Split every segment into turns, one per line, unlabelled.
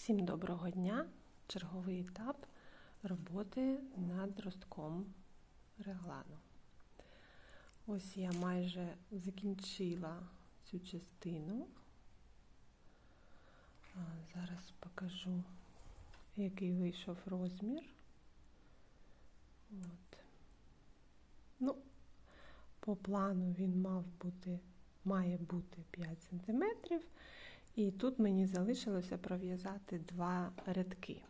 Всім доброго дня! Черговий етап роботи над ростком реглану. Ось я майже закінчила цю частину. Зараз покажу, який вийшов розмір. От. Ну, по плану він мав бути, має бути 5 см. І тут мені залишилося пров'язати два рядки.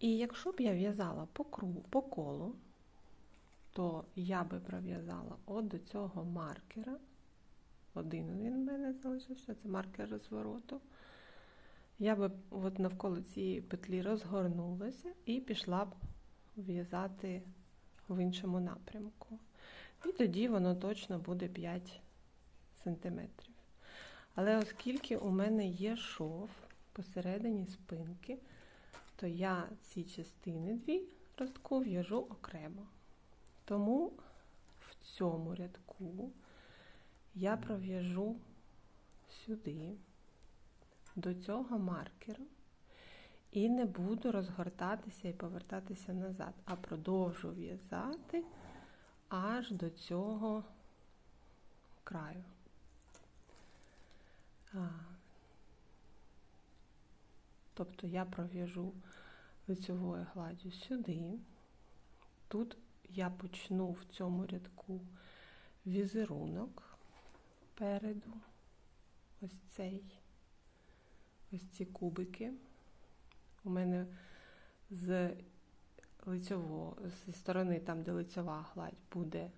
І якщо б я в'язала по кругу, по колу, то я би пров'язала от до цього маркера. Один він в мене залишився, це маркер розвороту. Я би от навколо цієї петлі розгорнулася і пішла б в'язати в іншому напрямку. І тоді воно точно буде 5 сантиметрів. Але оскільки у мене є шов посередині спинки, то я ці частини дві ростку в'яжу окремо. Тому в цьому рядку я пров'яжу сюди, до цього маркеру, і не буду розгортатися і повертатися назад, а продовжу в'язати аж до цього краю. Тобто я пров'яжу лицевою гладдю сюди. Тут я почну в цьому рядку візерунок переду, ось цей, ось ці кубики. У мене з лицьового, зі сторони, там, де лицьова гладь, буде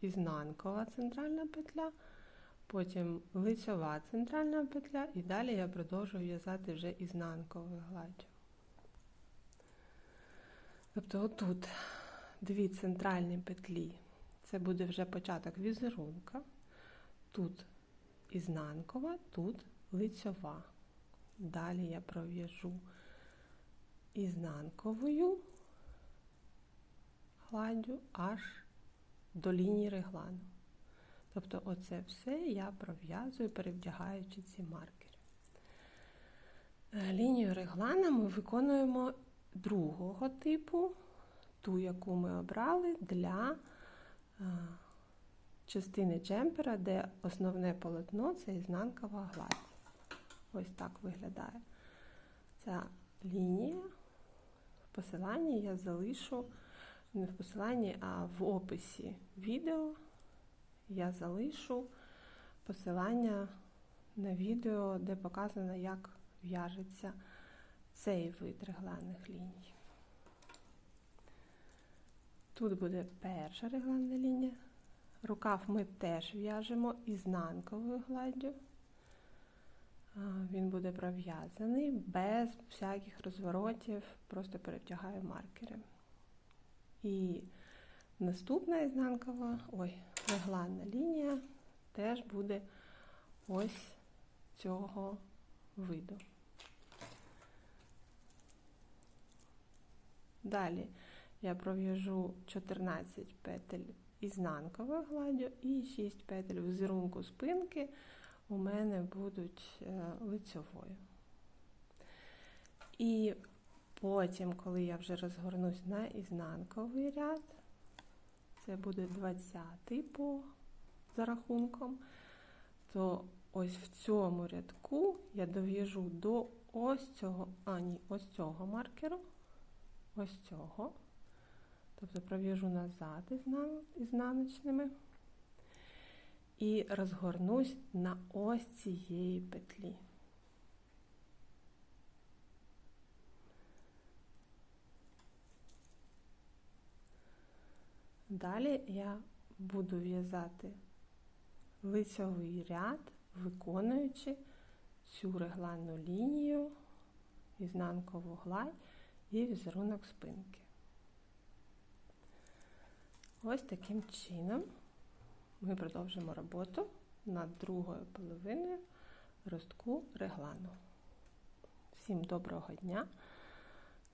ізнанкова центральна петля потім лицьова центральна петля, і далі я продовжую в'язати вже ізнанковою гладдю. Тобто отут дві центральні петлі, це буде вже початок візерунка, тут ізнанкова, тут лицьова. Далі я пров'яжу ізнанковою гладдю аж до лінії реглану. Тобто, оце все я пров'язую, перевдягаючи ці маркери. Е, лінію реглана ми виконуємо другого типу, ту, яку ми обрали для е, частини джемпера, де основне полотно це ізнанкова гладь. Ось так виглядає. Ця лінія в посиланні я залишу не в посиланні, а в описі відео я залишу посилання на відео, де показано, як в'яжеться цей вид регланних ліній. Тут буде перша регланна лінія. Рукав ми теж в'яжемо ізнанковою гладдю. Він буде пров'язаний без всяких розворотів, просто перевтягаю маркери. І наступна ізнанкова, ой, регланна лінія теж буде ось цього виду. Далі я пров'яжу 14 петель ізнанковою гладдю і 6 петель візерунку спинки у мене будуть е, лицьовою. І потім, коли я вже розгорнусь на ізнанковий ряд, це буде 20-й по зарахунком, то ось в цьому рядку я дов'яжу до ось цього, а ні, ось цього маркеру, ось цього. Тобто пров'яжу назад ізнаночними і розгорнусь на ось цієї петлі. Далі я буду в'язати лицьовий ряд, виконуючи цю регланну лінію, ізнанкову гладь і візерунок спинки. Ось таким чином ми продовжимо роботу над другою половиною ростку реглану. Всім доброго дня,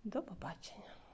до побачення!